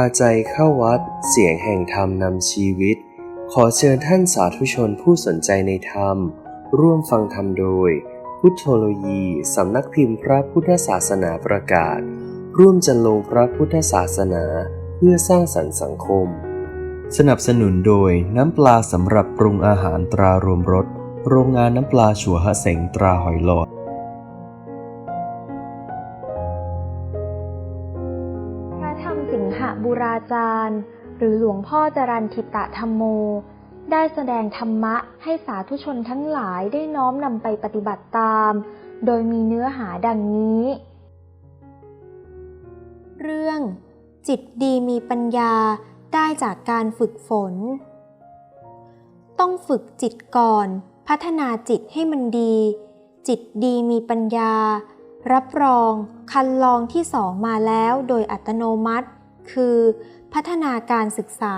าใจเข้าวัด เสียงแห่งธรรมนำชีวิต ขอเชิญท่านสาธุชนผู้สนใจในธรรม ร่วมฟังธรรมโดย พุทธโลยีสำนักพิมพ์พระพุทธศาสนาประกาศ ร่วมจันลงพระพุทธศาสนาเพื่อสร้างสรรค์สังคม สนับสนุนโดยน้ำปลาสำหรับปรุงอาหารตรารวมรสโรงงานน้ำปลาชัวฮะเสงตราหอยหลอด สิงหบุราจารย์ หรือหลวงพ่อจรันทิตะธรรมโม ได้แสดงธรรมะให้สาธุชนทั้งหลายได้น้อมนำไปปฏิบัติตาม โดยมีเนื้อหาดังนี้ เรื่อง จิตดีมีปัญญาได้จากการฝึกฝน ต้องฝึกจิตก่อน พัฒนาจิตให้มันดี จิตดีมีปัญญา รับรองคันลองที่สองมาแล้วโดยอัตโนมัติ คือพัฒนาการศึกษา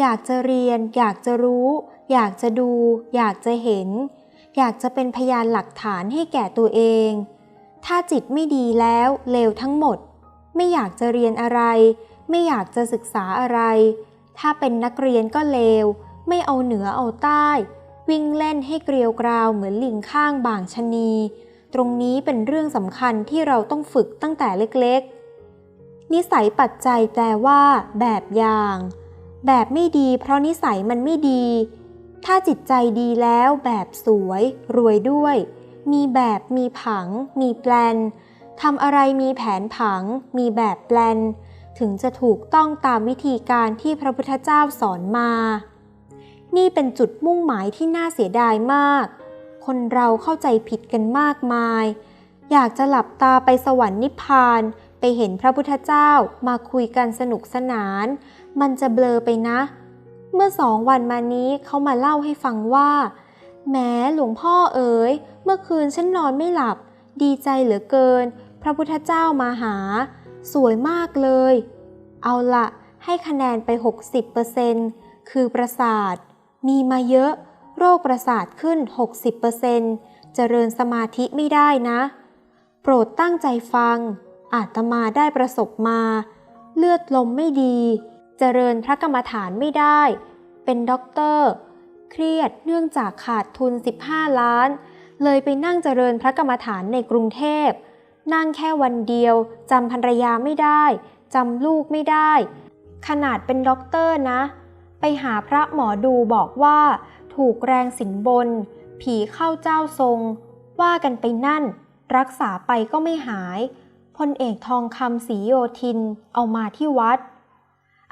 อยากจะเรียน อยากจะรู้ อยากจะดู อยากจะเห็น อยากจะเป็นพยานหลักฐานให้แก่ตัวเอง ถ้าจิตไม่ดีแล้วเลวทั้งหมด ไม่อยากจะเรียนอะไร ไม่อยากจะศึกษาอะไร ถ้าเป็นนักเรียนก็เลว ไม่เอาเหนือเอาใต้ วิ่งเล่นให้เกลียวกราวเหมือนลิงข้างบางชนี ตรงนี้เป็นเรื่องสำคัญที่เราต้องฝึกตั้งแต่เล็กๆ นิสัยปัจจัยแปลว่า แบบอย่าง แบบไม่ดีเพราะนิสัยมันไม่ดี ถ้าจิตใจดีแล้วแบบสวย รวยด้วย มีแบบมีผัง มีแปลนทำอะไรมีแผนผัง มีแบบแปลน ถึงจะถูกต้องตามวิธีการที่พระพุทธเจ้าสอนมา นี่เป็นจุดมุ่งหมายที่น่าเสียดายมาก คนเราเข้าใจผิดกันมากมาย อยากจะหลับตาไปสวรรค์นิพพาน ไปเห็นพระพุทธเจ้ามาคุยกันสนุกสนาน มันจะเบลอไปนะ เมื่อสองวันมานี้เขามาเล่าให้ฟังว่า แม้หลวงพ่อเอ๋ย เมื่อคืนฉันนอนไม่หลับ ดีใจเหลือเกิน พระพุทธเจ้ามาหา สวยมากเลย เอาละให้คะแนนไป 60%คือประสาท มีมาเยอะ โรคประสาทขึ้น 60%เจริญสมาธิไม่ได้นะ โปรดตั้งใจฟัง อาตมาได้ประสบมา เลือดลมไม่ดี เจริญพระกรรมฐานไม่ได้ เป็นด็อกเตอร์ เครียดเนื่องจากขาดทุน 15 ล้าน เลยไปนั่งเจริญพระกรรมฐานในกรุงเทพ นั่งแค่วันเดียวจำภรรยาไม่ได้จำลูกไม่ได้ ขนาดเป็นด็อกเตอร์นะ ไปหาพระหมอดูบอกว่า ถูกแรงสินบน ผีเข้าเจ้าทรง ว่ากันไปนั่น รักษาไปก็ไม่หาย พลเอกทองคำศรีโยธินเอามาที่วัด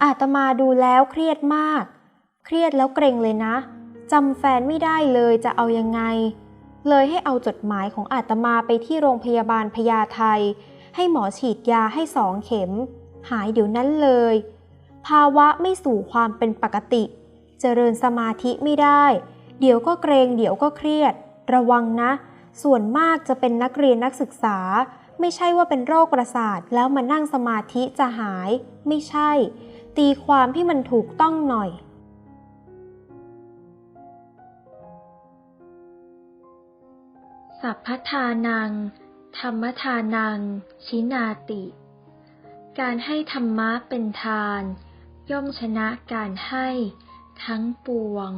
อาตมาดูแล้วเครียดมาก เครียดแล้วเกรงเลยนะจำแฟนไม่ได้เลยจะเอายังไง เลยให้เอาจดหมายของอาตมาไปที่โรงพยาบาลพญาไทให้หมอฉีดยาให้สองเข็ม หายเดี๋ยวนั้นเลย ภาวะไม่สู่ความเป็นปกติ เจริญสมาธิไม่ได้ เดี๋ยวก็เกรงเดี๋ยวก็เครียด ระวังนะ ส่วนมากจะเป็นนักเรียนนักศึกษา ไม่ใช่ว่าเป็นโรคประสาทแล้วมานั่งสมาธิจะหาย ไม่ใช่ ตีความที่มันถูกต้องหน่อย สัพพทานัง ธรรมทานัง ชินาติ การให้ธรรมะเป็นทาน ย่อมชนะการให้ทั้งปวง